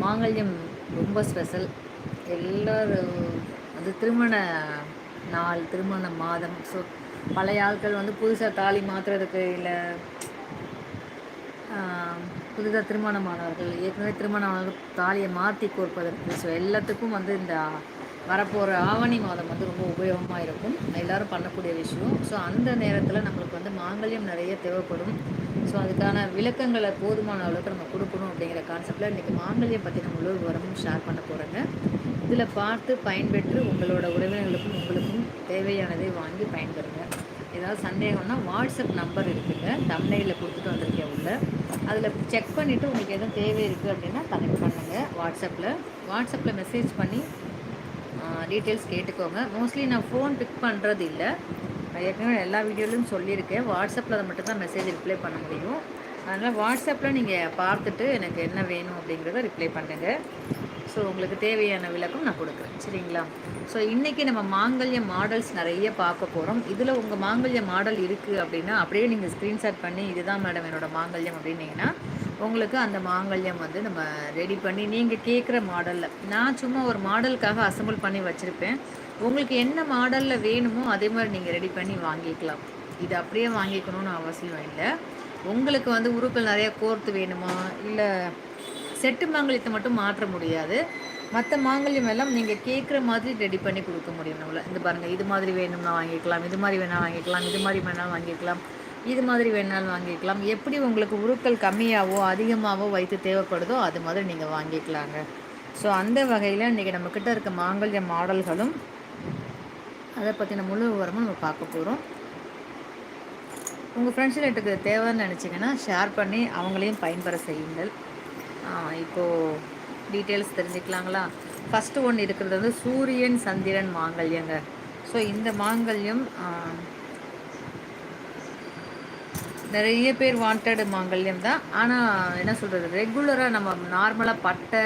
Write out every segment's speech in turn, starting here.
மாங்கல்யம் ரொம்ப ஸ்பெஷல் எல்லோரும் வந்து திருமண நாள் திருமண மாதம். ஸோ பழைய ஆட்கள் வந்து புதுசாக தாலி மாற்றுறதுக்கு இல்லை புதுதாக திருமணமானவர்கள் ஏற்கனவே திருமணமானவர்கள் தாலியை மாற்றி கோர்ப்பதற்கு. ஸோ எல்லாத்துக்கும் வந்து இந்த வரப்போகிற ஆவணி மாதம் வந்து ரொம்ப உபயோகமாக இருக்கும். எல்லோரும் பண்ணக்கூடிய விஷயம். ஸோ அந்த நேரத்தில் நம்மளுக்கு வந்து மாங்கல்யம் நிறைய தேவைப்படும். ஸோ அதுக்கான விளக்கங்களை போதுமான அளவுக்கு நம்ம கொடுக்கணும் அப்படிங்கிற கான்செப்டில் இன்றைக்கி மாங்கல்யம் பற்றின முழு விவரமும் ஷேர் பண்ண போகிறேங்க இதில் பார்த்து பயன்பெற்று உங்களோட உறவினர்களுக்கும் உங்களுக்கும் தேவையானதை வாங்கி பயன்பெறுங்க. ஏதாவது சந்தேகம்னா வாட்ஸ்அப் நம்பர் இருக்குங்க. தமிழையில் கொடுத்துட்டு வந்திருக்கேன் உள்ள. அதில் செக் பண்ணிவிட்டு உங்களுக்கு எதுவும் தேவை இருக்குது அப்படின்னா கனெக்ட் பண்ணுங்கள் வாட்ஸ்அப்பில் வாட்ஸ்அப்பில் மெசேஜ் பண்ணி டீட்டெயில்ஸ் கேட்டுக்கோங்க. மோஸ்ட்லி நான் ஃபோன் பிக் பண்ணுறது இல்லை. ஏற்கனவே எல்லா வீடியோலையும் சொல்லியிருக்கேன். வாட்ஸ்அப்பில் அதை மட்டும் தான் மெசேஜ் ரிப்ளை பண்ண முடியும். அதனால் வாட்ஸ்அப்பில் நீங்கள் பார்த்துட்டு எனக்கு என்ன வேணும் அப்படிங்கிறத ரிப்ளை பண்ணுங்கள் ஸோ உங்களுக்கு தேவையான விளக்கம் நான் கொடுக்குறேன். சரிங்களா? ஸோ இன்றைக்கி நம்ம மாங்கல்ய மாடல்ஸ் நிறைய பார்க்க போகிறோம் இதில் உங்கள் மாங்கல்ய மாடல் இருக்குது அப்படின்னா அப்படியே நீங்கள் ஸ்க்ரீன்ஷாட் பண்ணி இதுதான் மேடம் என்னோடய மாங்கல்யம் அப்படின்னீங்கன்னா உங்களுக்கு அந்த மாங்கல்யம் வந்து நம்ம ரெடி பண்ணி நீங்கள் கேட்குற மாடலில் நான் சும்மா ஒரு மாடலுக்காக அசம்பிள் பண்ணி வச்சுருப்பேன். உங்களுக்கு என்ன மாடலில் வேணுமோ அதே மாதிரி நீங்கள் ரெடி பண்ணி வாங்கிக்கலாம். இது அப்படியே வாங்கிக்கணும்னு அவசியம் இல்லை. உங்களுக்கு வந்து உருக்கள் நிறையா கோர்த்து வேணுமா? இல்லை செட்டு மாங்கல்யத்தை மட்டும் மாற்ற முடியாது. மற்ற மாங்கல்யம் எல்லாம் நீங்கள் கேட்குற மாதிரி ரெடி பண்ணி கொடுக்க முடியும் நம்மளை. இந்த பாருங்கள் இது மாதிரி வேணும்னா வாங்கிக்கலாம் இது மாதிரி வேணால் வாங்கிக்கலாம் இது மாதிரி வேணாலும் வாங்கிக்கலாம் இது மாதிரி வேணாலும் வாங்கிக்கலாம். எப்படி உங்களுக்கு உருக்கள் கம்மியாகவோ அதிகமாகவோ வைத்து தேவைப்படுதோ அது மாதிரி நீங்கள் வாங்கிக்கலாங்க. ஸோ அந்த வகையில் இன்றைக்கி நம்மக்கிட்ட இருக்க மாங்கல்ய மாடல்களும் அதை பற்றின முழு விவரமும் நம்ம பார்க்க போகிறோம் உங்கள் ஃப்ரெண்ட்ஸ் தேவைன்னு நினச்சிங்கன்னா ஷேர் பண்ணி அவங்களையும் பயன்பெற செய்யுங்கள். இப்போது டீட்டெயில்ஸ் தெரிஞ்சுக்கலாங்களா? ஃபஸ்ட்டு ஒன்று இருக்கிறது வந்து சூரியன் சந்திரன் மாங்கல்யங்க. ஸோ இந்த மாங்கல்யம் நிறைய பேர் வாண்டட் மாங்கல்யம் தான். ஆனால் என்ன சொல்கிறது ரெகுலராக நம்ம நார்மலாக பட்டை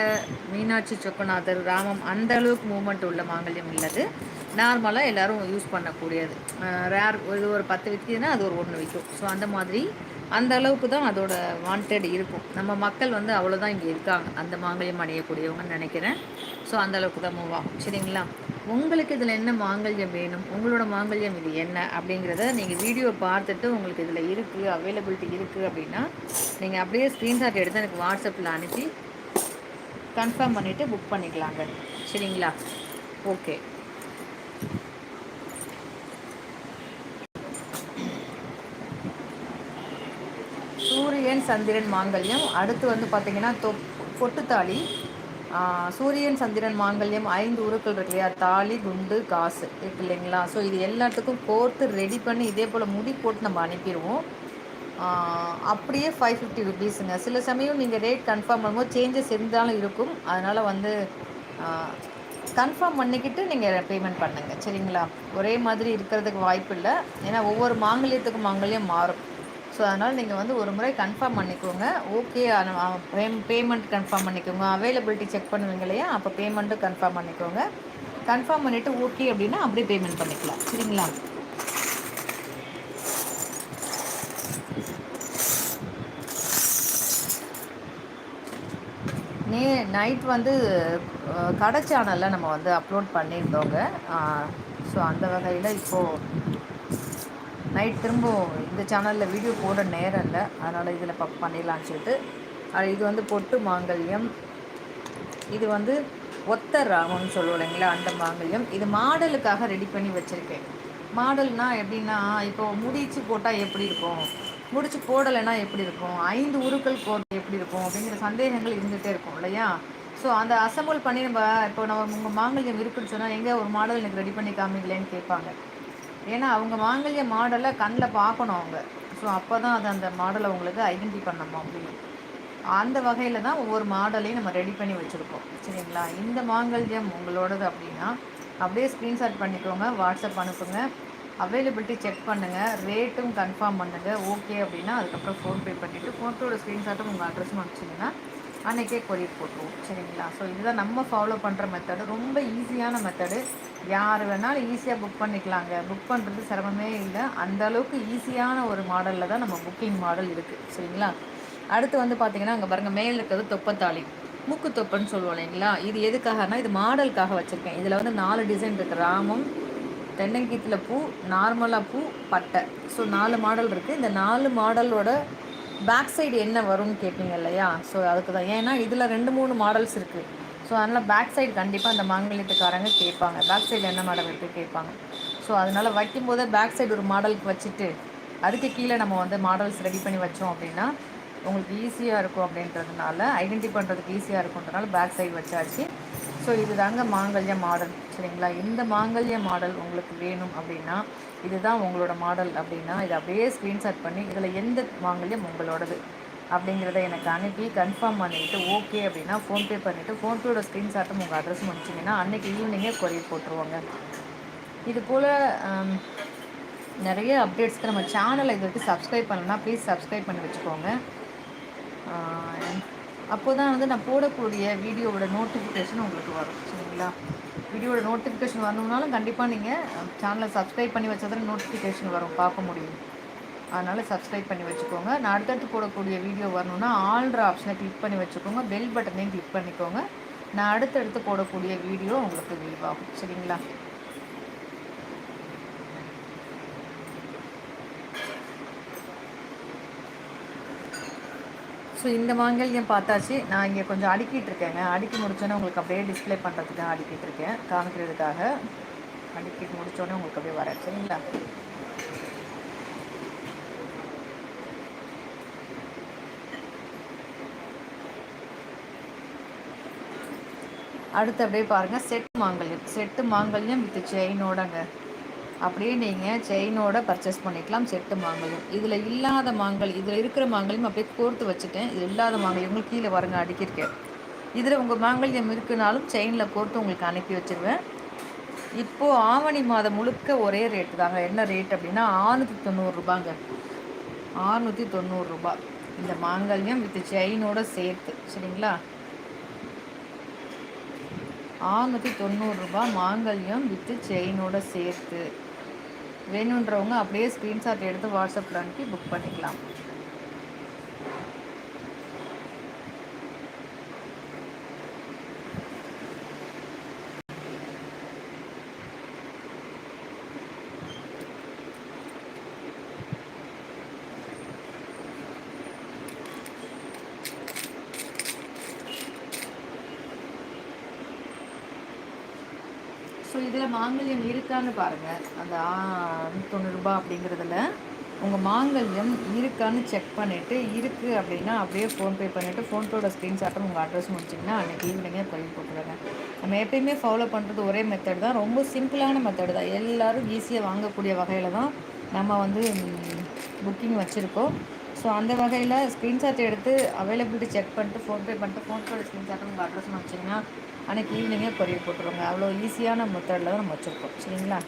மீனாட்சி சொக்கநாதர் ராமம் அந்த அளவுக்கு மூமெண்ட் உள்ள மாங்கல்யம் இல்லது. நார்மலாக எல்லோரும் யூஸ் பண்ணக்கூடியது. ரேர் இது ஒரு பத்து விற்கிதுன்னா அது ஒரு ஒன்று விற்கும் ஸோ அந்த மாதிரி அந்த அளவுக்கு தான் அதோட வாண்டட் இருக்கும். நம்ம மக்கள் வந்து அவ்வளோதான் இங்கே இருக்காங்க. அந்த மாங்கல்யம் அணியக்கூடியவங்கன்னு நினைக்கிறேன். ஸோ அந்த அளவுக்கு தான் மூவ் ஆகும். சரிங்களா? உங்களுக்கு இதில் என்ன மாங்கல்யம் வேணும்? உங்களோட மாங்கல்யம் இது என்ன? அப்படிங்கிறத நீங்கள் வீடியோ பார்த்துட்டு உங்களுக்கு இதில் இருக்குது அவைலபிலிட்டி இருக்குது அப்படின்னா நீங்கள் அப்படியே ஸ்க்ரீன்ஷாட் எடுத்து எனக்கு வாட்ஸ்அப்பில் அனுப்பி கன்ஃபார்ம் பண்ணிவிட்டு புக் பண்ணிக்கலாங்க. சரிங்களா? ஓகே சூரியன் சந்திரன் மாங்கல்யம். அடுத்து வந்து பார்த்திங்கன்னா தொ பொட்டுத்தாளி. சூரியன் சந்திரன் மாங்கல்யம் ஐந்து உருக்கள் இருக்கு இல்லையா? தாலி குண்டு காசு. இருக்கு இல்லைங்களா? ஸோ இது எல்லாத்துக்கும் கோர்த்து ரெடி பண்ணி இதே போல் முடி போட்டு நம்ம அனுப்பிடுவோம். அப்படியே ஃபைவ் ஃபிஃப்டி ருபீஸுங்க சில சமயம் நீங்கள் ரேட் கன்ஃபார்ம் பண்ணும்போது சேஞ்சஸ் இருந்தாலும் இருக்கும். அதனால் வந்து கன்ஃபார்ம் பண்ணிக்கிட்டு நீங்கள் பேமெண்ட் பண்ணுங்கள் சரிங்களா? ஒரே மாதிரி இருக்கிறதுக்கு வாய்ப்பு இல்லை. ஏன்னா ஒவ்வொரு மாங்கல்யத்துக்கும் மாங்கல்யம் மாறும். ஸோ அதனால் நீங்கள் வந்து ஒரு முறை கன்ஃபார்ம் பண்ணிக்கோங்க. ஓகே பேமெண்ட் கன்ஃபார்ம் பண்ணிக்கோங்க. அவைலபிலிட்டி செக் பண்ணுவீங்க இல்லையா? அப்போ பேமெண்ட்டும் கன்ஃபார்ம் பண்ணிக்கோங்க. கன்ஃபார்ம் பண்ணிவிட்டு ஓகே அப்படின்னா அப்படியே பேமெண்ட் பண்ணிக்கலாம். சரிங்களா? நே நைட் வந்து கடை சேனலில் நம்ம வந்து அப்லோட் பண்ணியிருந்தோங்க. ஸோ அந்த வகையில் இப்போது நைட் திரும்பவும் இந்த சேனலில் வீடியோ போட நேரம் இல்லை. அதனால் இதில் ப பண்ணிடலான்னு சொல்லிட்டு இது வந்து பொட்டு மாங்கல்யம். இது வந்து ஒத்த ராகம்னு சொல்லுவோம் இல்லைங்களா அந்த மாங்கல்யம். இது மாடலுக்காக ரெடி பண்ணி வச்சுருக்கேன். மாடல்னால் எப்படின்னா இப்போ முடிச்சு போட்டால் எப்படி இருக்கும்? முடிச்சு போடலைன்னா எப்படி இருக்கும்? ஐந்து உருக்கள் போட எப்படி இருக்கும்? அப்படிங்கிற சந்தேகங்கள் இருந்துகிட்டே இருக்கும் இல்லையா? ஸோ அந்த அசம்பிள் பண்ணி நம்ம இப்போ நம்ம உங்கள் மாங்கல்யம் இருக்குன்னு சொன்னால் எங்கே ஒரு மாடல் எனக்கு ரெடி பண்ணி காமிங்களேன்னு கேட்பாங்க. ஏன்னா அவங்க மாங்கல்ய மாடலை கண்ணில் பார்க்கணும் அவங்க. ஸோ அப்போ தான் அது அந்த மாடலை உங்களுக்கு ஐடென்டி பண்ணணும் அப்படின்னு அந்த வகையில் தான் ஒவ்வொரு மாடலையும் நம்ம ரெடி பண்ணி வச்சுருக்கோம். சரிங்களா? இந்த மாங்கல்யம் உங்களோடது அப்படின்னா அப்படியே ஸ்க்ரீன்ஷாட் பண்ணிக்கோங்க வாட்ஸ்அப் அனுப்புங்க. அவைலபிலிட்டி செக் பண்ணுங்கள் ரேட்டும் கன்ஃபார்ம் பண்ணுங்கள் ஓகே அப்படின்னா அதுக்கப்புறம் ஃபோன்பே பண்ணிவிட்டு ஃபோட்டோட ஸ்க்ரீன்ஷாட்டும் உங்கள் அட்ரஸும் அனுப்பிச்சிங்கன்னா அன்றைக்கே கொரியர் போட்டுருவோம் சரிங்களா? ஸோ இதுதான் நம்ம ஃபாலோ பண்ணுற மெத்தடு ரொம்ப ஈஸியான மெத்தடு யார் வேணாலும் ஈஸியாக புக் பண்ணிக்கலாங்க. புக் பண்ணுறது சிரமமே இல்லை. அந்த அளவுக்கு ஈஸியான ஒரு மாடலில் தான் நம்ம புக்கிங் மாடல் இருக்குது சரிங்களா? அடுத்து வந்து பார்த்திங்கன்னா அங்கே பாருங்கள் மேலே இருக்கிறது தொப்பத்தாளி. மூக்குத்தொப்பன்னு சொல்லுவோம் இல்லைங்களா? இது எதுக்காகனா இது மாடலுக்காக வச்சுருக்கேன். இதில் வந்து நாலு டிசைன் இருக்குது ராமம் தென்னங்கீத்தில் பூ நார்மலாக பூ பட்டை. ஸோ நாலு மாடல் இருக்குது இந்த நாலு மாடலோட பேக் சைடு என்ன வரும்னு கேட்பீங்க இல்லையா? ஸோ அதுக்கு தான். ஏன்னா இதில் ரெண்டு மூணு மாடல்ஸ் இருக்குது ஸோ அதனால் பேக் சைடு கண்டிப்பாக அந்த மாங்கல்யத்துக்காரங்க கேட்பாங்க. பேக் சைடு என்ன மாடல் இருக்குது கேட்பாங்க. ஸோ அதனால் வைக்கும்போதே பேக் சைடு ஒரு மாடலுக்கு வச்சுட்டு அதுக்கு கீழே நம்ம வந்து மாடல்ஸ் ரெடி பண்ணி வச்சோம் அப்படின்னா உங்களுக்கு ஈஸியாக இருக்கும் அப்படின்றதுனால ஐடென்டி பண்ணுறதுக்கு ஈஸியாக இருக்குன்றதுனால பேக் சைடு வச்சாச்சு. ஸோ இதுதாங்க மாங்கல்ய மாடல் சரிங்களா? இந்த மாங்கல்ய மாடல் உங்களுக்கு வேணும் அப்படின்னா இதுதான் உங்களோட மாடல் அப்படின்னா இதை அப்படியே ஸ்க்ரீன்ஷாட் பண்ணி இதில் எந்த மாங்கல்யம் உங்களோடது அப்படிங்கிறத எனக்கு அனுப்பி கன்ஃபார்ம் பண்ணிவிட்டு ஓகே அப்படின்னா ஃபோன்பே பண்ணிவிட்டு ஃபோன்பேயோட ஸ்க்ரீன்ஷாட்டும் உங்கள் அட்ரஸ் முடிச்சிங்கன்னா அன்றைக்கி ஈவினிங்கே கொரியர் போட்டுருவாங்க. இது போல் நிறைய அப்டேட்ஸ்க்கு நம்ம சேனலை இது வரைக்கும் சப்ஸ்கிரைப் பண்ணலன்னா ப்ளீஸ் சப்ஸ்கிரைப் பண்ணி வச்சுக்கோங்க. அப்போ தான் வந்து நான் போடக்கூடிய வீடியோவோட நோட்டிஃபிகேஷன் உங்களுக்கு வரும் சரிங்களா? வீடியோட நோட்டிஃபிகேஷன் வரணுன்னாலும் கண்டிப்பாக நீங்கள் சேனலை சப்ஸ்கிரைப் பண்ணி வச்சதில் நோட்டிஃபிகேஷன் வரும் பார்க்க முடியும். அதனால் சப்ஸ்கிரைப் பண்ணி வச்சுக்கோங்க. நான் அடுத்தடுத்து போடக்கூடிய வீடியோ வரணுன்னா ஆல்ட்ரு ஆப்ஷனை கிளிக் பண்ணி வச்சுக்கோங்க. பெல் பட்டனையும் கிளிக் பண்ணிக்கோங்க. நான் அடுத்தடுத்து போடக்கூடிய வீடியோ உங்களுக்கு விரிவாகும் சரிங்களா? ஸோ இந்த மாங்கல்யம் பார்த்தாச்சு. நான் இங்கே கொஞ்சம் அடுக்கிட்டு இருக்கேங்க. அடுக்கி முடிச்சோன்னே உங்களுக்கு அப்படியே டிஸ்பிளே பண்ணுறதுக்கு அடுக்கிட்டு இருக்கேன். காமிக்கிறதுக்காக அடுக்கிட்டு முடிச்சோடனே உங்களுக்கு அப்படியே வரேன். சரிங்களா? அடுத்து அப்படியே பாருங்கள் செட்டு மாங்கல்யம். செட்டு மாங்கல்யம் வித் செயினோடங்க அப்படியே நீங்கள் செயினோட பர்ச்சேஸ் பண்ணிக்கலாம். செட்டு மாங்கல்யம். இதில் இல்லாத மாங்கல் இதில் இருக்கிற மாங்கல்யம் அப்படியே கோர்த்து வச்சுட்டேன். இது இல்லாத மாங்கல்யங்கள் கீழே வரங்க அடிக்கிருக்கேன் இதில் உங்கள் மாங்கல்யம் இருக்குனாலும் செயினில் கோர்த்து உங்களுக்கு அனுப்பி வச்சுருவேன். இப்போது ஆவணி மாதம் முழுக்க ஒரே ரேட்டு தாங்க. என்ன ரேட் அப்படின்னா ஆறுநூற்றி தொண்ணூறுரூபாங்க ஆறுநூற்றி தொண்ணூறுரூபா இந்த மாங்கல்யம் வித் செயினோட சேர்த்து சரிங்களா? ஆறுநூற்றி தொண்ணூறுரூபா மாங்கல்யம் வித்து செயினோட சேர்த்து. வேணுன்றவங்க அப்படியே ஸ்க்ரீன்ஷாட் எடுத்து வாட்ஸ்அப்பில் அனுப்பி புக் பண்ணிக்கலாம். ஸோ இதில் மாங்கல்யம் இருக்கான்னு பாருங்கள் அந்த தொண்ணூறுரூபா அப்படிங்கிறதுல உங்கள் மாங்கல்யம் இருக்கான்னு செக் பண்ணிவிட்டு இருக்குது அப்படின்னா அப்படியே ஃபோன்பே பண்ணிவிட்டு ஃபோன்பேயோட ஸ்க்ரீன்ஷாட்டும் உங்கள் அட்ரஸ் முடிச்சிங்கன்னா அன்றைக்கி ஈவினிங்கே பதிவு போட்டுருங்க. நம்ம எப்பயுமே ஃபாலோ பண்ணுறது ஒரே மெத்தட் தான். ரொம்ப சிம்பிளான மெத்தட் தான். எல்லோரும் ஈஸியாக வாங்கக்கூடிய வகையில் தான் நம்ம வந்து புக்கிங் வச்சுருக்கோம். ஸோ அந்த வகையில் ஸ்க்ரீன்ஷாட் எடுத்து அவைலபிலிட்டி செக் பண்ணிட்டு ஃபோன்பே பண்ணிட்டு ஃபோன்பேயோட ஸ்க்ரீன்ஷாட்டும் உங்கள் அட்ரஸ் முடிச்சிங்கன்னா அன்றைக்கி ஈவினிங்கே கொரியர் போட்டுருவாங்க அவ்வளோ ஈஸியான மெத்தடில் தான் நம்ம வச்சுருக்கோம். சரிங்களா?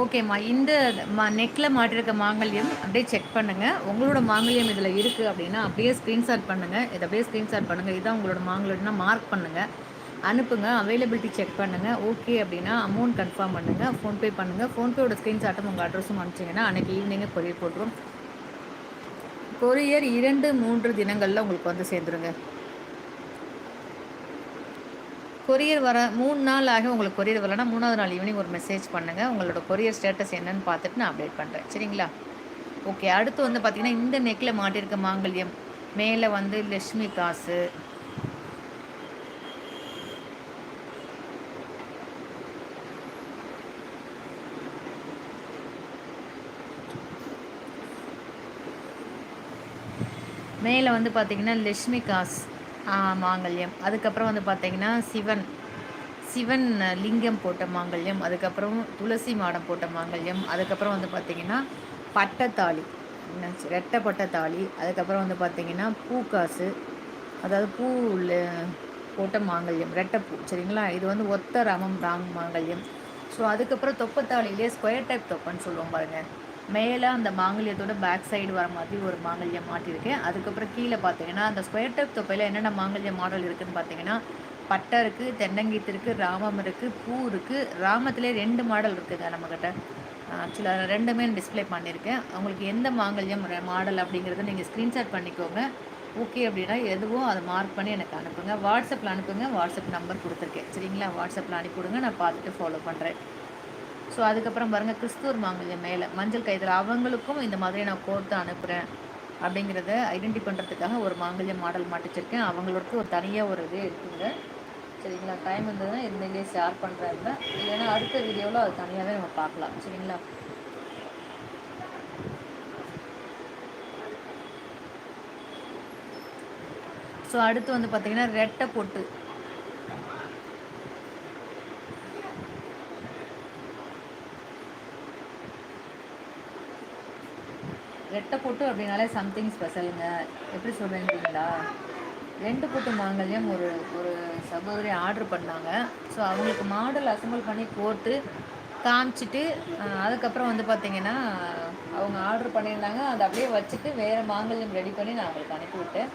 ஓகேம்மா இந்த மா நெக்கில் மாட்டிருக்க மாங்கல்யம் அப்படியே செக் பண்ணுங்கள் உங்களோட மாங்கல்யம் இதில் இருக்குது அப்படின்னா அப்படியே ஸ்க்ரீன்ஷாட் பண்ணுங்கள் இதை அப்படியே ஸ்க்ரீன்ஷாட் பண்ணுங்கள் இதுதான் உங்களோட மாங்கல்யம்னா மார்க் பண்ணுங்கள் அனுப்புங்க. அவைலபிலிட்டி செக் பண்ணுங்கள் ஓகே அப்படின்னா அமௌண்ட் கன்ஃபார்ம் பண்ணுங்கள் ஃபோன்பே பண்ணுங்கள் ஃபோன்பேயோட ஸ்க்ரீன்ஷாட்டும் உங்கள் அட்ரஸும் அனுப்பிச்சிங்கன்னா அன்றைக்கி ஈவினிங்கே கொரியர் போட்டுரும். கொரியர் இரண்டு மூன்று தினங்களில் உங்களுக்கு வந்து சேர்ந்துருங்க. கொரியர் வர மூணு நாள் ஆக உங்களுக்கு கொரியர் வரலன்னா மூணாவது நாள் ஈவினிங் ஒரு மெசேஜ் பண்ணுங்கள் உங்களோட கொரியர் ஸ்டேட்டஸ் என்னன்னு பார்த்துட்டு நான் அப்டேட் பண்ணுறேன் சரிங்களா? ஓகே அடுத்து வந்து பார்த்திங்கன்னா இந்த நெக்கில் மாட்டியிருக்க மாங்கல்யம். மேலே வந்து லட்சுமி காசு. மேலே வந்து பார்த்திங்கன்னா லட்சுமி காசு. மாங்கல்யம். அதுக்கப்புறம் வந்து பார்த்திங்கன்னா சிவன். சிவன் லிங்கம் போட்ட மாங்கல்யம் அதுக்கப்புறம் துளசி மாடம் போட்ட மாங்கல்யம் அதுக்கப்புறம் வந்து பார்த்திங்கன்னா பட்டத்தாளி. ரெட்டப்பட்ட தாலி அதுக்கப்புறம் வந்து பார்த்திங்கன்னா பூக்காசு அதாவது பூ போட்ட மாங்கல்யம் ரெட்டைப்பூ சரிங்களா? இது வந்து ஒத்த ரமம் ராங் மாங்கல்யம். ஸோ அதுக்கப்புறம் தொப்பத்தாளிலே ஸ்கொயர் டைப் தொப்பன்னு சொல்லுவோம் பாருங்கள் மேலே அந்த மாங்கல்யத்தோட பேக் சைடு வர மாதிரி ஒரு மாங்கல்யம் மாட்டியிருக்கேன் அதுக்கப்புறம் கீழே பார்த்தீங்கன்னா அந்த ஸ்கொயர் டைப் தொப்பையில் என்னென்ன மாங்கல்யம் மாடல் இருக்குதுன்னு பார்த்தீங்கன்னா பட்டை இருக்குது தென்னங்கீத்து இருக்குது ராமம் இருக்குது பூ இருக்குது ராமத்திலே ரெண்டு மாடல் இருக்குதுங்க நம்மக்கிட்ட ஆக்சுவலாக ரெண்டுமே டிஸ்பிளே பண்ணியிருக்கேன். உங்களுக்கு எந்த மாங்கல்யம் மாடல் அப்படிங்கிறத நீங்கள் ஸ்க்ரீன்ஷாட் பண்ணிக்கோங்க. ஓகே அப்படின்னா எதுவும் அதை மார்க் பண்ணி எனக்கு அனுப்புங்க. வாட்ஸ்அப்பில் அனுப்புங்க. வாட்ஸ்அப் நம்பர் கொடுத்துருக்கேன். சரிங்களா? வாட்ஸ்அப்பில் அனுப்பிவிடுங்க. நான் பார்த்துட்டு ஃபாலோ பண்ணுறேன் ஸோ அதுக்கப்புறம் பாருங்கள் கிறிஸ்துவர் மாங்கல்யம் மேலே மஞ்சள் கைதில் அவங்களுக்கும் இந்த மாதிரி நான் கோர்த்து அனுப்புகிறேன் அப்படிங்கிறத ஐடென்டி பண்ணுறதுக்காக ஒரு மாங்கல்ய மாடல் மாட்டிச்சிருக்கேன். அவங்களுக்கு ஒரு தனியாக ஒரு இது இருக்குங்க சரிங்களா? டைம் இருந்ததுன்னா இதுலேயே ஷேர் பண்ணுறேன் இல்லைன்னா அடுத்த வீடியோவில் அது தனியாகவே நம்ம பார்க்கலாம். சரிங்களா? ஸோ அடுத்து வந்து பார்த்திங்கன்னா ரெட்டை பொட்டு. ரெட்டை பொட்டு அப்படின்னாலே சம்திங் ஸ்பெஷலுங்க எப்படி சொல்கிறீங்களா ரெண்டு பொட்டு மாங்கல்யம் ஒரு ஒரு சகோதரி ஆர்டர் பண்ணாங்க. ஸோ அவங்களுக்கு மாடல் அசம்பிள் பண்ணி போட்டு காமிச்சிட்டு அதுக்கப்புறம் வந்து பார்த்திங்கன்னா அவங்க ஆர்டர் பண்ணியிருந்தாங்க. அதை அப்படியே வச்சுட்டு வேறு மாங்கல்யம் ரெடி பண்ணி நான் அவங்களுக்கு அனுப்பிவிட்டேன்.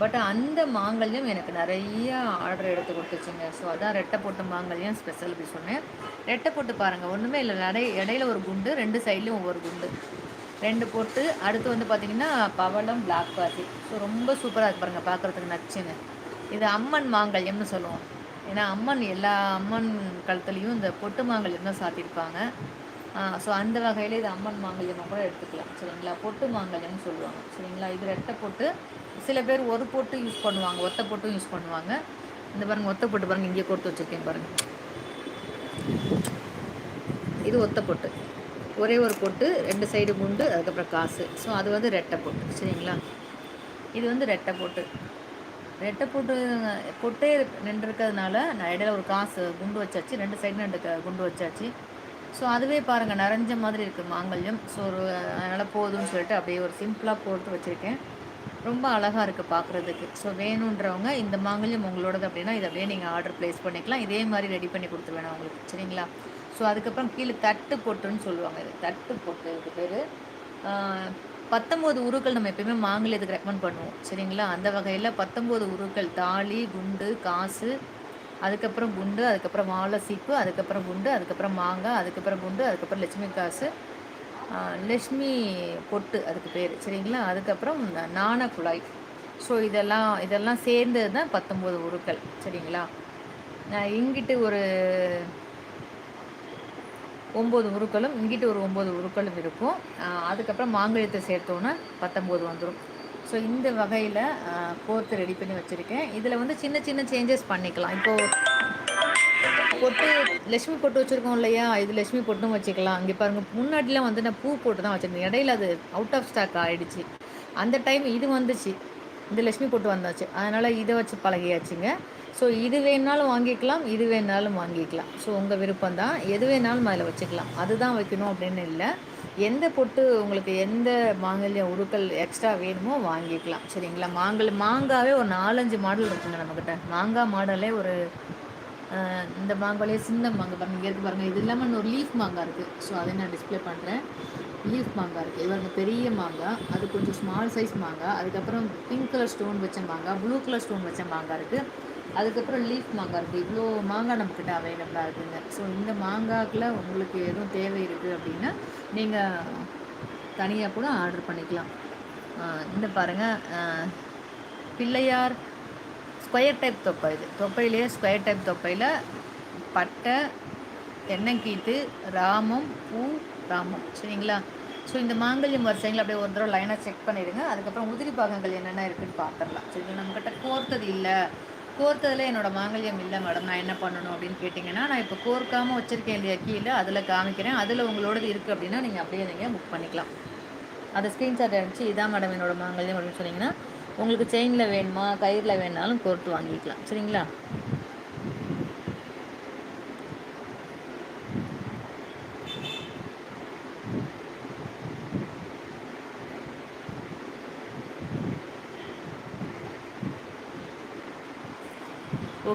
பட் அந்த மாங்கல்யம் எனக்கு நிறைய ஆர்டர் எடுத்து கொடுத்துச்சுங்க. ஸோ அதான் ரெட்டை போட்டு மாங்கல்யம் ஸ்பெஷல் அப்படி சொன்னேன். ரெட்டை போட்டு பாருங்கள் ஒன்றுமே இல்லை. நடை இடையில ஒரு குண்டு ரெண்டு சைட்லேயும் ஒவ்வொரு குண்டு. ரெண்டு போட்டு அடுத்து வந்து பார்த்திங்கன்னா பவளம் பிளாக் பாசி ஸோ ரொம்ப சூப்பராக இருக்கு பாருங்கள் பார்க்குறதுக்கு நச்சுங்க இது அம்மன் மாங்கல்யம்னு சொல்லுவோம். ஏன்னா அம்மன் எல்லா அம்மன் கழுத்துலேயும் இந்த பொட்டு மாங்கல்யம் தான் சாத்தியிருப்பாங்க ஸோ அந்த வகையில் இது அம்மன் மாங்கல்யமாக கூட எடுத்துக்கலாம். சரிங்களா? பொட்டு மாங்கல்யம்னு சொல்லுவாங்க. சரிங்களா? இது ரெட்டை போட்டு. சில பேர் ஒரு போட்டு யூஸ் பண்ணுவாங்க ஒத்த போட்டும் யூஸ் பண்ணுவாங்க. இந்த பாருங்கள் ஒத்த போட்டு பாருங்கள் இங்கே கொடுத்து வச்சுருக்கேன் பாருங்கள் இது ஒத்த பொட்டு. ஒரே ஒரு பொட்டு ரெண்டு சைடு குண்டு அதுக்கப்புறம் காசு. ஸோ அது வந்து ரெட்டை பொட்டு சரிங்களா? இது வந்து ரெட்டை பொட்டு. ரெட்டை பொட்டு பொட்டே நின்றுருக்கிறதுனால நான் இடையில ஒரு காசு குண்டு வச்சாச்சு ரெண்டு சைடு ரெண்டு குண்டு வச்சாச்சு. ஸோ அதுவே பாருங்கள் நிறைஞ்ச மாதிரி இருக்குது மாங்கல்யம். ஸோ ஒரு அதனால் போதும்னு சொல்லிட்டு அப்படியே ஒரு சிம்பிளாக போட்டு வச்சுருக்கேன். ரொம்ப அழகாக இருக்குது பார்க்குறதுக்கு ஸோ வேணுன்றவங்க இந்த மாங்கல்யம் உங்களோடது அப்படின்னா இதை அப்படியே நீங்கள் ஆர்டர் ப்ளேஸ் பண்ணிக்கலாம். இதே மாதிரி ரெடி பண்ணி கொடுத்துருவேன் உங்களுக்கு சரிங்களா? ஸோ அதுக்கப்புறம் கீழே தட்டு பொட்டுன்னு சொல்லுவாங்க. இது தட்டு பொட்டு இதுக்கு பேர். பத்தொம்போது உருக்கள் நம்ம எப்பயுமே மாங்கலியத்துக்கு ரெக்கமெண்ட் பண்ணுவோம். சரிங்களா? அந்த வகையில் பத்தொம்போது உருக்கள் தாலி குண்டு காசு அதுக்கப்புறம் குண்டு அதுக்கப்புறம் வாழை சீப்பு அதுக்கப்புறம் குண்டு அதுக்கப்புறம் மாங்காய் அதுக்கப்புறம் குண்டு அதுக்கப்புறம் லட்சுமி காசு லட்சுமி பொட்டு அதுக்கு பேர். சரிங்களா? அதுக்கப்புறம் நாண குழாய். ஸோ இதெல்லாம் இதெல்லாம் சேர்ந்தது தான் பத்தொம்போது உருக்கள். சரிங்களா? இங்கிட்டு ஒரு ஒம்பது உருக்களும் இங்கிட்டு ஒரு ஒம்பது உருக்களும் இருக்கும். அதுக்கப்புறம் மாங்கல்யத்தை சேர்த்தோன்னா பத்தொம்போது வந்துடும் ஸோ இந்த வகையில் கோர்த்து ரெடி பண்ணி வச்சுருக்கேன். இதில் வந்து சின்ன சின்ன சேஞ்சஸ் பண்ணிக்கலாம். இப்போது பொட்டு லட்சுமி பொட்டு வச்சுருக்கோம் இல்லையா? இது லட்சுமி பொட்டும் வச்சுக்கலாம். இங்கே பாருங்கள் முன்னாடிலாம் வந்து நான் பூ போட்டு தான் வச்சுருந்தேன். இடையில அது அவுட் ஆஃப் ஸ்டாக் ஆகிடுச்சு அந்த டைம் இது வந்துச்சு. இந்த லட்சுமி பொட்டு வந்தாச்சு. அதனால் இதை வச்சு பழகியாச்சுங்க. ஸோ இது வேணாலும் வாங்கிக்கலாம் இது வேணாலும் வாங்கிக்கலாம். ஸோ உங்கள் விருப்பம் தான் எது வேணாலும் அதில் வச்சுக்கலாம். அதுதான் வைக்கணும் அப்படின்னு இல்லை. எந்த பொட்டு உங்களுக்கு எந்த மாங்கல்யம் உருக்கள் எக்ஸ்ட்ரா வேணுமோ வாங்கிக்கலாம். சரிங்களா? மாங்கல் மாங்காவே ஒரு நாலஞ்சு மாடல் இருக்குங்க நம்மக்கிட்ட மாங்காய் மாடலே ஒரு இந்த மாங்காலே சின்ன மாங்காய் பாருங்கள் இங்கே இருக்குது பாருங்கள் இது இல்லாமல் ஒரு லீஃப் மாங்காய் இருக்குது ஸோ அதை நான் டிஸ்பிளே பண்ணுறேன் லீஃப் மாங்காய் இருக்குது இது வந்து பெரிய மாங்காய். அது கொஞ்சம் ஸ்மால் சைஸ் மாங்காய். அதுக்கப்புறம் பிங்க் கலர் ஸ்டோன் வச்ச மாங்காய் ப்ளூ கலர் ஸ்டோன் வச்ச மாங்காய் இருக்குது அதுக்கப்புறம் லீஃப் மாங்காய் இருக்குது இவ்வளோ மாங்காய் நம்மக்கிட்ட அவைலபிளாக இருக்குதுங்க ஸோ இந்த மாங்காய்க்கில் உங்களுக்கு எதுவும் தேவை இருக்குது அப்படின்னா நீங்கள் தனியாக கூட ஆர்டர் பண்ணிக்கலாம். இந்த பாருங்கள் பிள்ளையார் ஸ்கொயர் டைப் தொப்பை இது. தொப்பையிலேயே ஸ்கொயர் டைப் தொப்பையில் பட்டை தென்னங்கீத்து ராமம் பூ ராமம். சரிங்களா? ஸோ இந்த மாங்கல்யம் வரிசைங்களை அப்படியே ஒரு தடவை லைனாக செக் பண்ணிடுங்க. அதுக்கப்புறம் உதிரி பாகங்கள் என்னென்ன இருக்குதுன்னு பார்த்துடலாம். சரிங்களா? நம்மக்கிட்ட கோர்த்தது இல்லை. கோர்த்ததில் என்னோடய மாங்கல்யம் இல்லை மேடம். நான் என்ன பண்ணணும் அப்படின்னு கேட்டிங்கன்னா நான் இப்போ கோர்க்காமல் வச்சுருக்கேன் இல்லையா கீழே அதில் காமிக்கிறேன். அதில் உங்களோடது இருக்குது அப்படின்னா நீங்கள் அப்படியே நீங்கள் புக் பண்ணிக்கலாம். அதை ஸ்க்ரீன்ஷாட் அடிச்சு இதான் மேடம் என்னோடய மாங்கல்யம் அப்படின்னு சொன்னிங்கன்னா உங்களுக்கு செயினில் வேணுமா கயிறில் வேணாலும் கோர்த்து வாங்கிக்கலாம். சரிங்களா?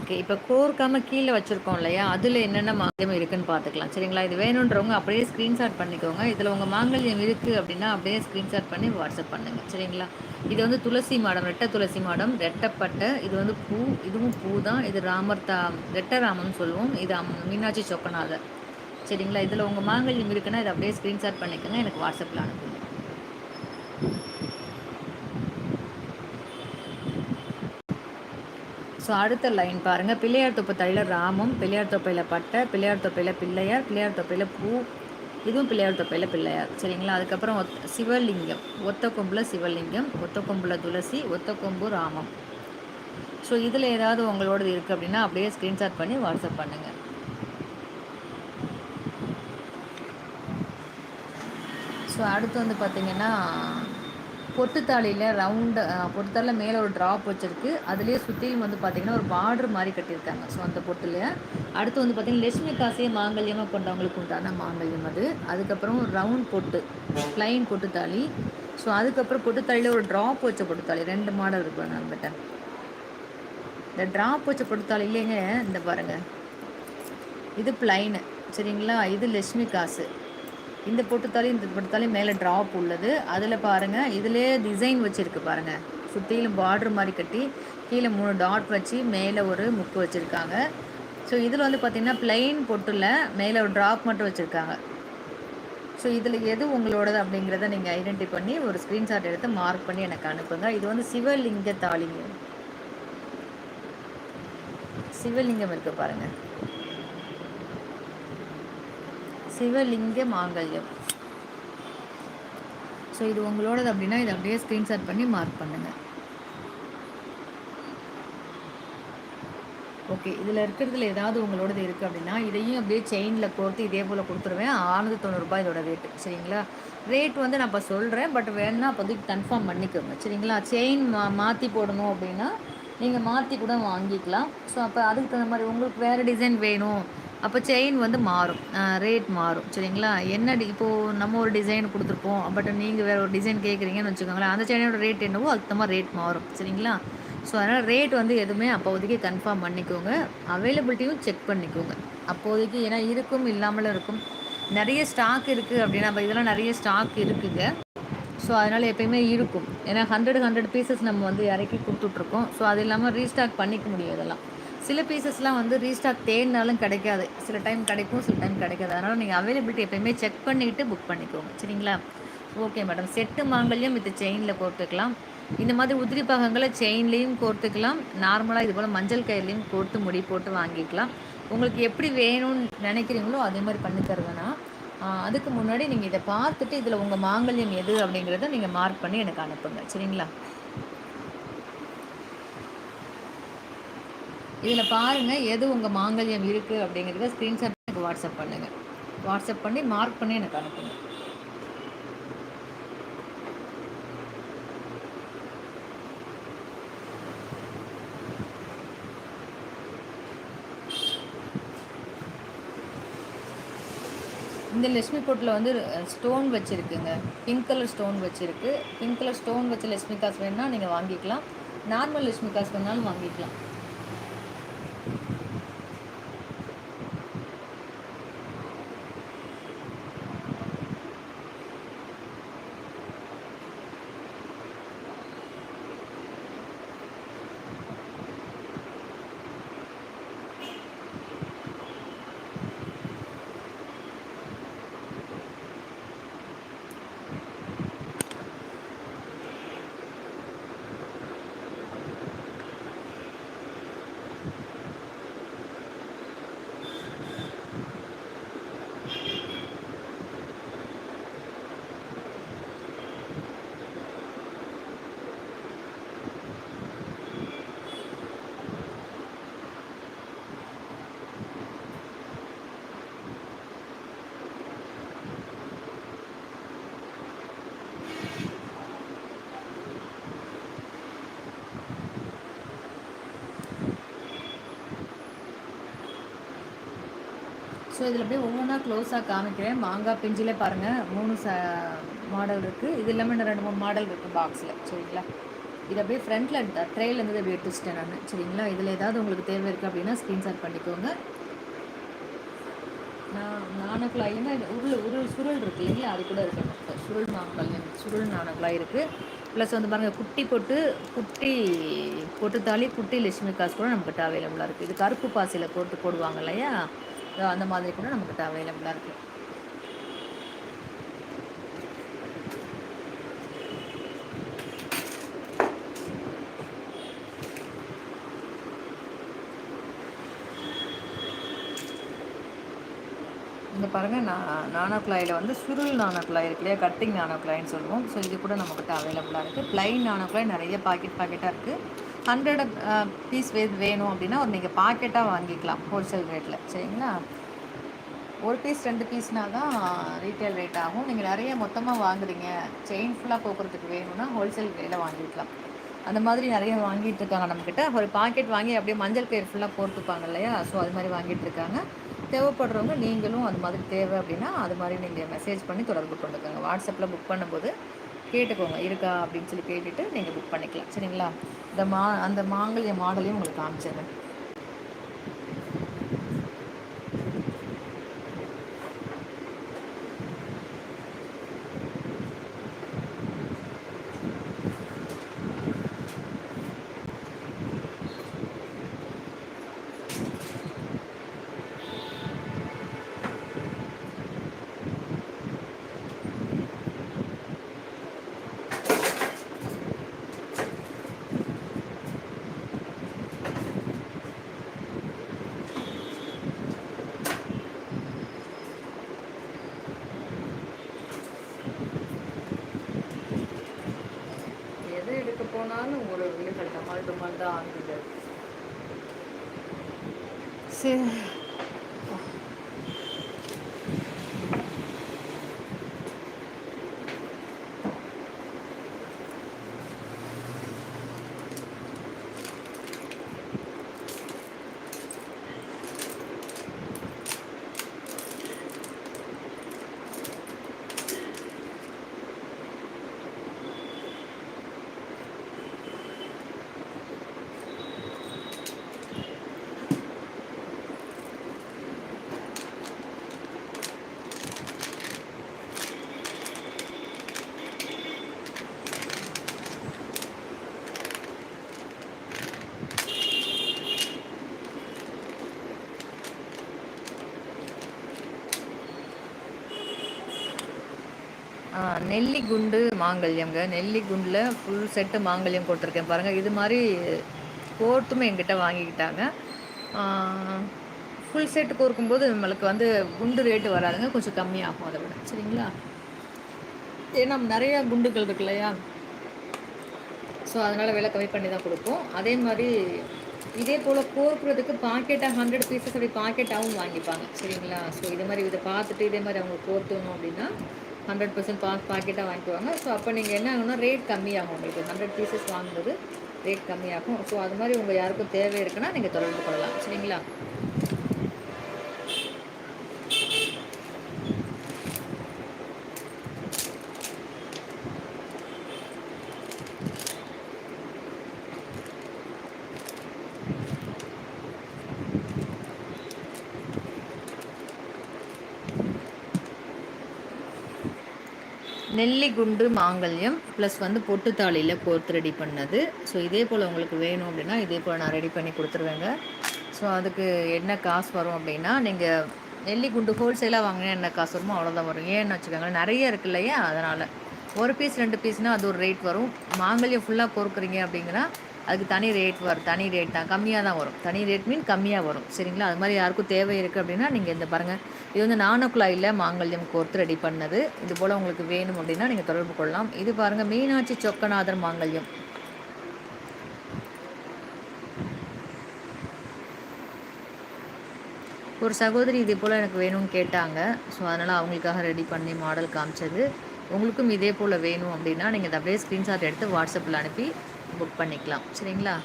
ஓகே இப்போ கோர்க்காம கீழே வச்சுருக்கோம் இல்லையா? அதில் என்னென்ன மாங்கல்யம் இருக்குன்னு பார்த்துக்கலாம் சரிங்களா? இது வேணுன்றவங்க அப்படியே ஸ்க்ரீன்ஷாட் பண்ணிக்கோங்க. இதில் உங்கள் மாங்கல்யம் இருக்குது அப்படின்னா அப்படியே ஸ்க்ரீன்ஷாட் பண்ணி வாட்ஸ்அப் பண்ணுங்கள் சரிங்களா? இது வந்து துளசி மாடம் ரெட்டை துளசி மாடம். ரெட்டப்பட்டை இது வந்து பூ இதுவும் பூ தான் இது ராமர் தா ரெட்ட சொல்லுவோம். இது மீனாட்சி சொக்கநாதர். சரிங்களா? இதில் உங்கள் மாங்கல்யம் இருக்குன்னா இதை அப்படியே ஸ்க்ரீன்ஷாட் பண்ணிக்கோங்க. எனக்கு வாட்ஸ்அப்பில் அனுப்புங்க. ஸோ அடுத்த லைன் பாருங்கள் பிள்ளையார் தொப்பத்தழையில் ராமம் பிள்ளையார் தொப்பையில் பட்டை பிள்ளையார் தொப்பையில் பிள்ளையார் பிள்ளையார் தொப்பையில் பூ. இதுவும் பிள்ளையார் தொப்பையில் பிள்ளையார். சரிங்களா? அதுக்கப்புறம் ஒத் சிவலிங்கம். ஒத்த கொம்பில் சிவலிங்கம் ஒத்த கொம்பில் துளசி ஒத்த கொம்பு ராமம். ஸோ இதில் ஏதாவது உங்களோடது இருக்குது அப்படின்னா அப்படியே ஸ்க்ரீன்ஷாட் பண்ணி வாட்ஸ்அப் பண்ணுங்கள் ஸோ அடுத்து வந்து பார்த்திங்கன்னா பொட்டுத்தாளியில் ரவுண்டு பொட்டுத்தாளில் மேலே ஒரு ட்ராப் வச்சுருக்கு. அதுலேயே சுற்றியும் வந்து பார்த்திங்கன்னா ஒரு பார்டர் மாதிரி கட்டியிருக்காங்க. ஸோ அந்த பொட்டில். அடுத்து வந்து பார்த்திங்கன்னா லட்சுமி காசையே மாங்கல்யமாக கொண்டவங்களுக்கு உண்டான மாங்கல்யம் அது. அதுக்கப்புறம் ரவுண்ட் பொட்டு ப்ளைன் பொட்டுத்தாளி. ஸோ அதுக்கப்புறம் பொட்டுத்தாளியில் ஒரு ட்ராப் வச்ச பொட்டுத்தாளி. ரெண்டு மாடல் இருக்கு நம்மகிட்ட. இந்த ட்ராப் வச்ச பொட்டுத்தாளிலேங்க இந்த பாருங்கள் இது ப்ளைனு சரிங்களா? இது லட்சுமி காசு. இந்த பொட்டுத்தாலி இந்த பொட்டுத்தாலி மேலே ட்ராப் உள்ளது. அதில் பாருங்கள் இதிலே டிசைன் வச்சுருக்கு பாருங்கள் சுற்றிலும் பார்ட்ரு மாதிரி கட்டி கீழே மூணு டாட் வச்சு மேலே ஒரு முக்கு வச்சுருக்காங்க. ஸோ இதில் வந்து பார்த்திங்கன்னா பிளெயின் பொட்டில் மேலே ஒரு ட்ராப் மட்டும் வச்சுருக்காங்க. ஸோ இதில் எது உங்களோடது அப்படிங்கிறத நீங்கள் ஐடென்டி பண்ணி ஒரு ஸ்க்ரீன்ஷாட் எடுத்து மார்க் பண்ணி எனக்கு அனுப்புங்க. இது வந்து சிவலிங்க தாலிங்க சிவலிங்கம் இருக்குது பாருங்கள் சிவலிங்க மாங்கல்யம். ஸோ இது உங்களோடது அப்படின்னா இதை அப்படியே ஸ்க்ரீன்ஷாட் பண்ணி மார்க் பண்ணுங்கள் ஓகே இதில் இருக்கிறதுல ஏதாவது உங்களோடது இருக்குது அப்படின்னா இதையும் அப்படியே செயினில் கோர்த்து இதே போல் கொடுத்துருவேன். ஆனது தொண்ணூறுரூபா இதோட ரேட்டு சரிங்களா? ரேட் வந்து நான் இப்போ சொல்கிறேன் பட் வேணுன்னா அப்போதைக்கு கன்ஃபார்ம் பண்ணிக்கோங்க சரிங்களா? செயின் மா மாற்றி போடணும் அப்படின்னா நீங்கள் மாற்றி கூட வாங்கிக்கலாம். ஸோ அப்போ அதுக்கு தகுந்த மாதிரி உங்களுக்கு வேறு டிசைன் வேணும். அப்போ செயின் வந்து மாறும். ரேட் மாறும். சரிங்களா? என்ன இப்போது நம்ம ஒரு டிசைன் கொடுத்துருப்போம். பட் நீங்கள் வேறு ஒரு டிசைன் கேட்குறீங்கன்னு வச்சுக்கோங்களேன். அந்த செயினோட ரேட் என்னவோ அதுக்கு தகுந்த ரேட் மாறும். சரிங்களா? ஸோ அதனால் ரேட் வந்து எதுவுமே அப்போதைக்கு கன்ஃபார்ம் பண்ணிக்கோங்க. அவைலபிலிட்டியும் செக் பண்ணிக்கோங்க. அப்போதைக்கு ஏன்னா இருக்கும் இல்லாமலும் இருக்கும். நிறைய ஸ்டாக் இருக்குது அப்படின்னா அப்போ இதெல்லாம் நிறைய ஸ்டாக் இருக்குங்க. ஸோ அதனால் எப்பயுமே இருக்கும். ஏன்னா ஹண்ட்ரட் ஹண்ட்ரட் பீசஸ் நம்ம வந்து இறக்கி கொடுத்துட்ருக்கோம். ஸோ அது இல்லாமல் ரீஸ்டாக் பண்ணிக்க முடியும் இதெல்லாம் சில பீசஸ்லாம் வந்து ரீஸ்டாக் தேடினாலும் கிடைக்காது. சில டைம் கிடைக்கும் சில டைம் கிடைக்காது. அதனால் நீங்கள் அவைலபிலிட்டி எப்போயுமே செக் பண்ணிவிட்டு புக் பண்ணிக்கோங்க. சரிங்களா? ஓகே மேடம் செட்டு மாங்கல்யம் வித் செயினில் கோர்த்துக்கலாம். இந்த மாதிரி உதிரி பாகங்களை செயின்லேயும் கோர்த்துக்கலாம். நார்மலாக இது போல் மஞ்சள் கயிறுலையும் கோர்த்து முடி போட்டு வாங்கிக்கலாம். உங்களுக்கு எப்படி வேணும்னு நினைக்கிறீங்களோ அதே மாதிரி பண்ணி தருவேன்னா அதுக்கு முன்னாடி நீங்கள் இதை பார்த்துட்டு இதில் உங்கள் மாங்கல்யம் எது அப்படிங்கிறத நீங்கள் மார்க் பண்ணி எனக்கு அனுப்புங்க. சரிங்களா? இதில் பாருங்கள் எது உங்கள் மாங்கல்யம் இருக்குது அப்படிங்கிறத ஸ்க்ரீன்ஷாட் எனக்கு வாட்ஸ்அப் பண்ணுங்கள் வாட்ஸ்அப் பண்ணி மார்க் பண்ணி எனக்கு அனுப்புங்க. இந்த லட்சுமி பொட்டில் வந்து ஸ்டோன் வச்சுருக்குங்க. பிங்க் கலர் ஸ்டோன் வச்சுருக்கு. பிங்க் கலர் ஸ்டோன் வச்ச லட்சுமி காசு வேணுன்னா நீங்கள் வாங்கிக்கலாம். நார்மல் லட்சுமி காசு வேணாலும் வாங்கிக்கலாம். இதில் அப்படியே ஒவ்வொன்றா க்ளோஸாக காமிக்கிறேன். மாங்காய் பிஞ்சிலே பாருங்கள் மூணு ச மாடல் இருக்குது இது இல்லாமல் இன்னும் ரெண்டு மூணு மாடல் இருக்குது பாக்ஸில் சரிங்களா? இது அப்படியே ஃப்ரண்ட்டில் ட்ரெயிலேருந்து அப்படியே எடுத்துச்சிட்டேன் நான். சரிங்களா? இதில் ஏதாவது உங்களுக்கு தேவை இருக்குது அப்படின்னா ஸ்க்ரீன்ஷாட் பண்ணிக்கோங்க. நான் நாணக்குழாயிலுமே உருள் உருள் சுருள் இருக்குது இல்லைங்களா? அது கூட இருக்குது சுருள் நாணக்குழாய் சுருள் நாணக்குழாய் இருக்குது ப்ளஸ் வந்து பாருங்கள் குட்டி போட்டு குட்டி போட்டு தாலி குட்டி லட்சுமி காசு கூட நம்மக்கிட்ட அவைலபிளாக இருக்குது இது கருப்பு பாசியில் போட்டு போடுவாங்க இல்லையா? அந்த மாதிரி கூட நம்மக்கிட்ட அவைலபிளாக இருக்குது இந்த பாருங்கள் நான் நானோக்ளாயில் வந்து சுருள் நானோக்ளாய் இருக்கு இல்லையா? கட்டிங் நானோக்ளாயின்னு சொல்லுவோம். ஸோ இது கூட நம்மக்கிட்ட அவைலபிளாக இருக்குது ப்ளைன் நானோக்ளாய் நிறைய பாக்கெட் பாக்கெட்டாக இருக்குது ஹண்ட்ரட் பீஸ் uh, வேணும் அப்படின்னா ஒரு நீங்கள் பாக்கெட்டாக வாங்கிக்கலாம் ஹோல்சேல் ரேட்டில் சரிங்களா? ஒரு பீஸ் ரெண்டு பீஸ்னால் தான் ரீட்டைல் ரேட் ஆகும். நீங்கள் நிறைய மொத்தமாக வாங்குறீங்க செயின் ஃபுல்லாக போக்குறதுக்கு வேணும்னா ஹோல்சேல் ரேட்டில் வாங்கிக்கலாம். அந்த மாதிரி நிறைய வாங்கிட்டு இருக்காங்க நம்மக்கிட்ட ஒரு பாக்கெட் வாங்கி அப்படியே மஞ்சள் கயிறு ஃபுல்லாக போட்டுப்பாங்க இல்லையா? ஸோ அது மாதிரி வாங்கிட்டு இருக்காங்க. தேவைப்படுறவங்க நீங்களும் அது மாதிரி தேவை அப்படின்னா அது மாதிரி நீங்கள் மெசேஜ் பண்ணி தொடர்பு கொண்டுக்கோங்க. வாட்ஸ்அப்பில் புக் பண்ணும்போது கேட்டுக்கோங்க இருக்கா அப்படின்னு சொல்லி கேட்டுட்டு நீங்கள் புக் பண்ணிக்கலாம். சரிங்களா? இந்த மா அந்த மாங்கல்ய மாடலையும் உங்களுக்கு காமிச்சிடுறேன். நெல்லி குண்டு மாங்கல்யம்ங்க. நெல்லி குண்டில் ஃபுல் செட்டு மாங்கல்யம் கொடுத்துருக்கேன் பாருங்கள் இது மாதிரி கோர்த்துமே எங்கிட்ட வாங்கிக்கிட்டாங்க. ஃபுல் செட்டு கோர்க்கும்போது நம்மளுக்கு வந்து குண்டு ரேட்டு வராதுங்க. கொஞ்சம் கம்மியாகும் அதை விட. சரிங்களா? ஏன்னா நிறையா குண்டுகள் இருக்கு இல்லையா? ஸோ அதனால் விலை கம்மி பண்ணி தான் கொடுப்போம். அதே மாதிரி இதே போல் கோர்க்குறதுக்கு பாக்கெட்டாக ஹண்ட்ரட் பீசஸ் அப்படி பாக்கெட்டாகவும் வாங்கிப்பாங்க. சரிங்களா? ஸோ இது மாதிரி இதை பார்த்துட்டு இதே மாதிரி அவங்க கோர்த்தணும் அப்படின்னா ஹண்ட்ரட் பர்சன்ட் பா பாக்கெட்டாக வாங்கிக்குவாங்க. ஸோ அப்போ நீங்கள் என்ன ஆகுனா ரேட் கம்மியாகும் உங்களுக்கு. ஹண்ட்ரட் பீசஸ் வாங்கும்போது ரேட் கம்மியாகும். ஸோ அது மாதிரி உங்கள் யாருக்கும் தேவை இருக்குன்னா நீங்கள் தொடர்பு கொள்ளலாம். சரிங்களா? நெல்லி குண்டு மாங்கல்யம் ப்ளஸ் வந்து பொட்டுத்தாளியில் கோர்த்து ரெடி பண்ணது. ஸோ இதே போல் உங்களுக்கு வேணும் அப்படின்னா இதே போல் நான் ரெடி பண்ணி கொடுத்துருவேங்க. ஸோ அதுக்கு என்ன காசு வரும் அப்படின்னா நீங்கள் நெல்லி குண்டு ஹோல்சேலாக வாங்கினா என்ன காசு வருமோ அவ்வளோதான் வரும். ஏன்னு வச்சுக்கோங்க நிறைய இருக்கு இல்லையா? அதனால். ஒரு பீஸ் ரெண்டு பீஸ்னால் அது ஒரு ரேட் வரும். மாங்கல்யம் ஃபுல்லாக பொறுக்குறீங்க அப்படிங்கன்னா அதுக்கு தனி ரேட் வரும். தனி ரேட் தான். கம்மியாக தான் வரும். தனி ரேட் மீன் கம்மியாக வரும். சரிங்களா? அது மாதிரி யாருக்கும் தேவை இருக்குது அப்படின்னா நீங்கள் இந்த பாருங்கள் இது வந்து நானக்குழாயில் மாங்கல்யம் கோர்த்து ரெடி பண்ணது. இது போல் உங்களுக்கு வேணும் அப்படின்னா நீங்கள் தொடர்பு கொள்ளலாம். இது பாருங்கள் மீனாட்சி சொக்கநாதர் மாங்கல்யம். ஒரு சகோதரி இதே போல் எனக்கு வேணும்னு கேட்டாங்க. ஸோ அதனால் அவங்களுக்காக ரெடி பண்ணி மாடல் காமிச்சது. உங்களுக்கும் இதே போல் வேணும் அப்படின்னா நீங்கள் அதை அப்படியே ஸ்க்ரீன்ஷாட் எடுத்து வாட்ஸ்அப்பில் அனுப்பி புக் பண்ணிக்கலாம். சரிங்களா?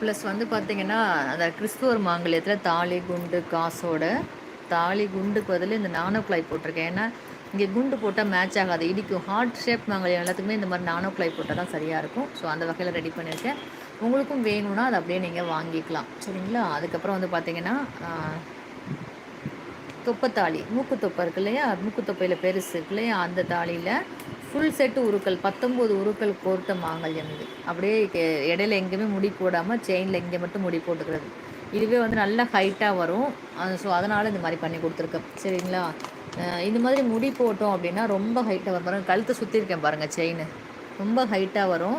ப்ளஸ் வந்து பார்த்திங்கன்னா அந்த கிறிஸ்துவர் மாங்கல்யத்தில் தாலி குண்டு காசோட தாலி குண்டுக்கு பதில் இந்த நானோ ப்ளை போட்டிருக்கேன். ஏன்னா இங்கே குண்டு போட்டால் மேட்ச் ஆகாது. இடிக்கும். ஹார்ட் ஷேப் மாங்கல்யம் எல்லாத்துக்குமே இந்த மாதிரி நானோ ப்ளை போட்டால் தான் சரியாக இருக்கும். ஸோ அந்த வகையில் ரெடி பண்ணியிருக்கேன். உங்களுக்கும் வேணும்னா அதை அப்படியே நீங்கள் வாங்கிக்கலாம். சரிங்களா? அதுக்கப்புறம் வந்து பார்த்தீங்கன்னா தொப்பத்தாளி மூக்கு தொப்பை இருக்கு இல்லையா? மூக்கு தொப்பையில் பெருசு இருக்கு இல்லையா? அந்த தாலியில் ஃபுல் செட்டு உருக்கள் பத்தொம்போது உருக்கள் கோர்த்த மாங்கல்யம் இது. அப்படியே இடையில எங்கேயுமே முடி போடாமல் செயினில் இங்கே மட்டும் முடி போட்டுக்கிறது. இதுவே வந்து நல்ல ஹைட்டாக வரும். ஸோ அதனால் இந்த மாதிரி பண்ணி கொடுத்துருக்கேன். சரிங்களா? இந்த மாதிரி முடி போட்டோம் அப்படின்னா ரொம்ப ஹைட்டாக வரும். பாருங்கள் கழுத்தை சுற்றிருக்கேன் பாருங்கள் செயின் ரொம்ப ஹைட்டாக வரும்.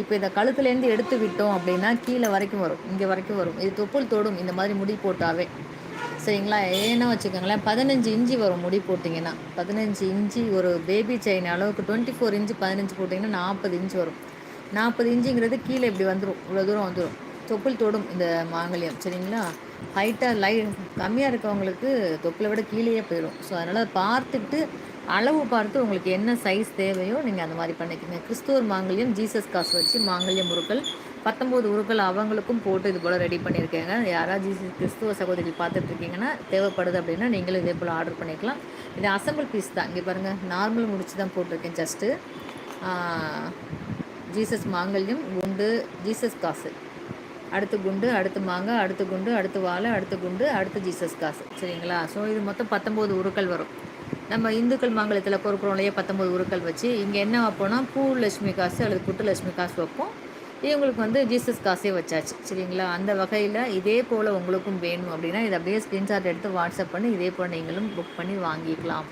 இப்போ இதை கழுத்துலேருந்து எடுத்து விட்டோம் அப்படின்னா கீழே வரைக்கும் வரும். இங்கே வரைக்கும் வரும். இது தொப்புள் தோடும். இந்த மாதிரி முடி போட்டாவே. சரிங்களா? ஏன்னா வச்சுக்கோங்களேன் பதினஞ்சு இன்ச்சு வரும் முடி போட்டிங்கன்னா. பதினஞ்சு இன்ச்சு ஒரு பேபி செயின் அளவுக்கு டுவெண்ட்டி ஃபோர் இன்ச்சு பதினஞ்சு போட்டிங்கன்னா நாற்பது இன்ச்சு வரும். நாற்பது இன்ச்சுங்கிறது கீழே இப்படி வந்துடும் இவ்வளோ தூரம் வந்துடும் தொப்புள் தோடும் இந்த மாங்கல்யம். சரிங்களா? ஹைட்டாக லை கம்மியாக இருக்கவங்களுக்கு தொப்பில் விட கீழேயே போயிடும் ஸோ அதனால் பார்த்துட்டு அளவு பார்த்து உங்களுக்கு என்ன சைஸ் தேவையோ நீங்கள் அந்த மாதிரி பண்ணிக்கோங்க. கிறிஸ்துவர் மாங்கல்யம் ஜீசஸ் காசு வச்சு மாங்கல்யம் முருக்கள் பத்தொம்போது உருக்கள் அவங்களுக்கும் போட்டு இது போல் ரெடி பண்ணியிருக்கேங்க. யாராவது ஜீசஸ் கிறிஸ்துவ சகோதரிகள் பார்த்துட்ருக்கீங்கன்னா தேவைப்படுது அப்படின்னா நீங்களும் இதே போல் ஆர்டர் பண்ணிக்கலாம். இது அசம்பிள் பீஸ் தான். இங்கே பாருங்கள் நார்மல் முடிச்சு தான் போட்டிருக்கேன் ஜஸ்ட்டு ஜீசஸ் மாங்கல்யம் குண்டு ஜீசஸ் காசு. அடுத்து குண்டு அடுத்து மாங்காய் அடுத்து குண்டு அடுத்து வாழை அடுத்து குண்டு அடுத்து ஜீசஸ் காசு. சரிங்களா? ஸோ இது மொத்தம் பத்தொம்போது உருக்கள் வரும். நம்ம இந்துக்கள் மாங்கலத்தில் பொறுக்கிறோம் இல்லையா பத்தொம்போது உருக்கள் வச்சு இங்கே என்ன வைப்போம்னா பூ லட்சுமி காசு அல்லது புட்டு லட்சுமி காசு வைப்போம். இவங்களுக்கு வந்து ஜீசஸ் காசே வச்சாச்சு. சரிங்களா? அந்த வகையில் இதே போல் உங்களுக்கும் வேணும் அப்படின்னா இதை அப்படியே ஸ்க்ரீன்ஷாட் எடுத்து வாட்ஸ்அப் பண்ணி இதே போல் நீங்களும் புக் பண்ணி வாங்கிக்கலாம்.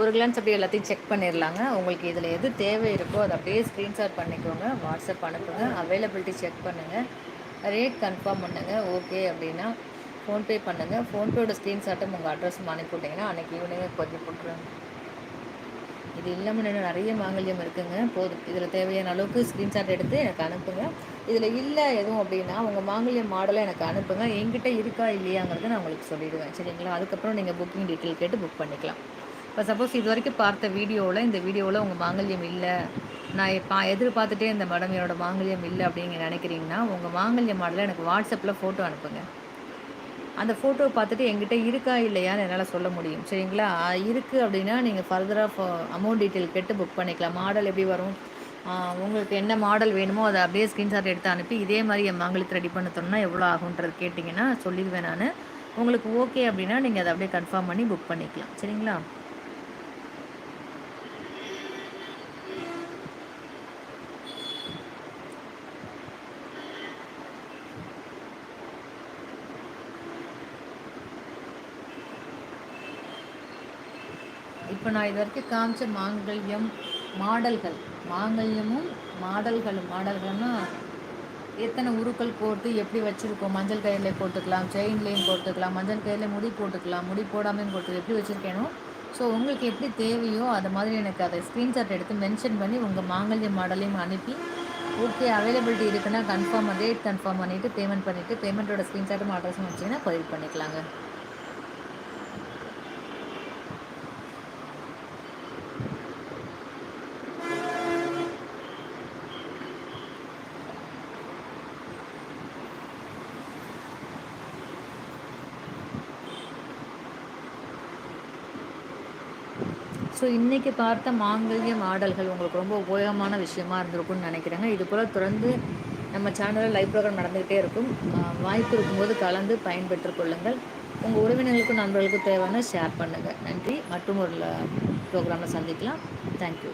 ஒரு கிளான்ஸ் அப்படியே எல்லாத்தையும் செக் பண்ணிடலாங்க உங்களுக்கு இதில் எது தேவை இருக்கோ அதை அப்படியே ஸ்க்ரீன்ஷாட் பண்ணிக்கோங்க. வாட்ஸ்அப் அனுப்புங்க. அவைலபிலிட்டி செக் பண்ணுங்கள் ரேட் கன்ஃபார்ம் பண்ணுங்கள் ஓகே அப்படின்னா ஃபோன்பே பண்ணுங்கள் ஃபோன்பேயோட ஸ்க்ரீன்ஷாட்டும் உங்கள் அட்ரஸும் அனுப்பிவிட்டிங்கன்னா அன்றைக்கி ஈவினிங்கே கொஞ்சம் போட்டுருங்க இது இல்லாமல் இன்னும் நிறைய மாங்கல்யம் இருக்குங்க. போதும். இதில் தேவையான அளவுக்கு ஸ்க்ரீன்ஷாட் எடுத்து எனக்கு அனுப்புங்க. இதில் இல்லை எதுவும் அப்படின்னா உங்கள் மாங்கல்யம் மாடலை எனக்கு அனுப்புங்க. என்கிட்ட இருக்கா இல்லையாங்கிறத நான் உங்களுக்கு சொல்லிடுவேன். சரிங்களா? அதுக்கப்புறம் நீங்கள் புக்கிங் டீட்டெயில் கேட்டு புக் பண்ணிக்கலாம். இப்போ சப்போஸ் இது வரைக்கும் பார்த்த வீடியோவில் இந்த வீடியோவில் உங்கள் மாங்கல்யம் இல்லை. நான் இப்போ எதிர்பார்த்துட்டே இந்த மேடம் என்னோடய மாங்கல்யம் இல்லை அப்படின்னு நினைக்கிறீங்கன்னா உங்கள் மாங்கல்யம் மாடலை எனக்கு வாட்ஸ்அப்பில் ஃபோட்டோ அனுப்புங்க. அந்த ஃபோட்டோ பார்த்துட்டு எங்கிட்ட இருக்கா இல்லையான்னு என்னால் சொல்ல முடியும். சரிங்களா? இருக்குது அப்படின்னா நீங்கள் ஃபர்தராக அமௌண்ட் டீட்டெயில் கேட்டு புக் பண்ணிக்கலாம். மாடல் எப்படி வரும்? உங்களுக்கு என்ன மாடல் வேணுமோ அதை அப்படியே ஸ்க்ரீன்ஷாட் எடுத்து அனுப்பி இதே மாதிரி என் மாங்கலத்தை ரெடி பண்ண எவ்வளோ ஆகுன்றது கேட்டிங்கன்னா சொல்லிடுவேன் நான். உங்களுக்கு ஓகே அப்படின்னா நீங்கள் அதை அப்படியே கன்ஃபார்ம் பண்ணி புக் பண்ணிக்கலாம். சரிங்களா? இப்போ நான் இது வரைக்கும் காமிச்ச மாங்கல்யம் மாடல்கள். மாங்கல்யமும் மாடல்களும். மாடல்கள்னா எத்தனை உருக்கள் போட்டு எப்படி வச்சுருக்கோம்? மஞ்சள் கயிறில் போட்டுக்கலாம் செயின்லேயும் போட்டுக்கலாம் மஞ்சள் கயிறில் முடி போட்டுக்கலாம் முடி போடாமையும் போட்டு எப்படி வச்சுருக்கேனோ? ஸோ உங்களுக்கு எப்படி தேவையோ அது மாதிரி எனக்கு அதை ஸ்க்ரீன்ஷாட் எடுத்து மென்ஷன் பண்ணி உங்கள் மாங்கல்ய மாடலையும் அனுப்பி ஓகே அவைலபிலிட்டி இருக்குன்னா கன்ஃபார்ம் ரேட் கன்ஃபார்ம் பண்ணிவிட்டு பேமெண்ட் பண்ணிவிட்டு பேமெண்ட்டோட ஸ்க்ரீன்ஷாட்டும் அட்ரஸும் வச்சிங்கன்னா கொரியர் பண்ணிக்கலாங்க. ஸோ இன்றைக்கி பார்த்த மாங்கல்ய மாடல்கள் உங்களுக்கு ரொம்ப உபயோகமான விஷயமா இருந்திருக்கும்னு நினைக்கிறேங்க. இது போல் தொடர்ந்து நம்ம சேனலில் லைவ் ப்ரோக்ராம் நடந்துக்கிட்டே இருக்கும். வாய்ப்பு இருக்கும்போது கலந்து பயன்பெற்று கொள்ளுங்கள். உங்கள் உறவினர்களுக்கும் நண்பர்களுக்கும் தேவையான ஷேர் பண்ணுங்கள் நன்றி. மற்றும் ஒரு ப்ரோக்ராமில் சந்திக்கலாம். தேங்க்யூ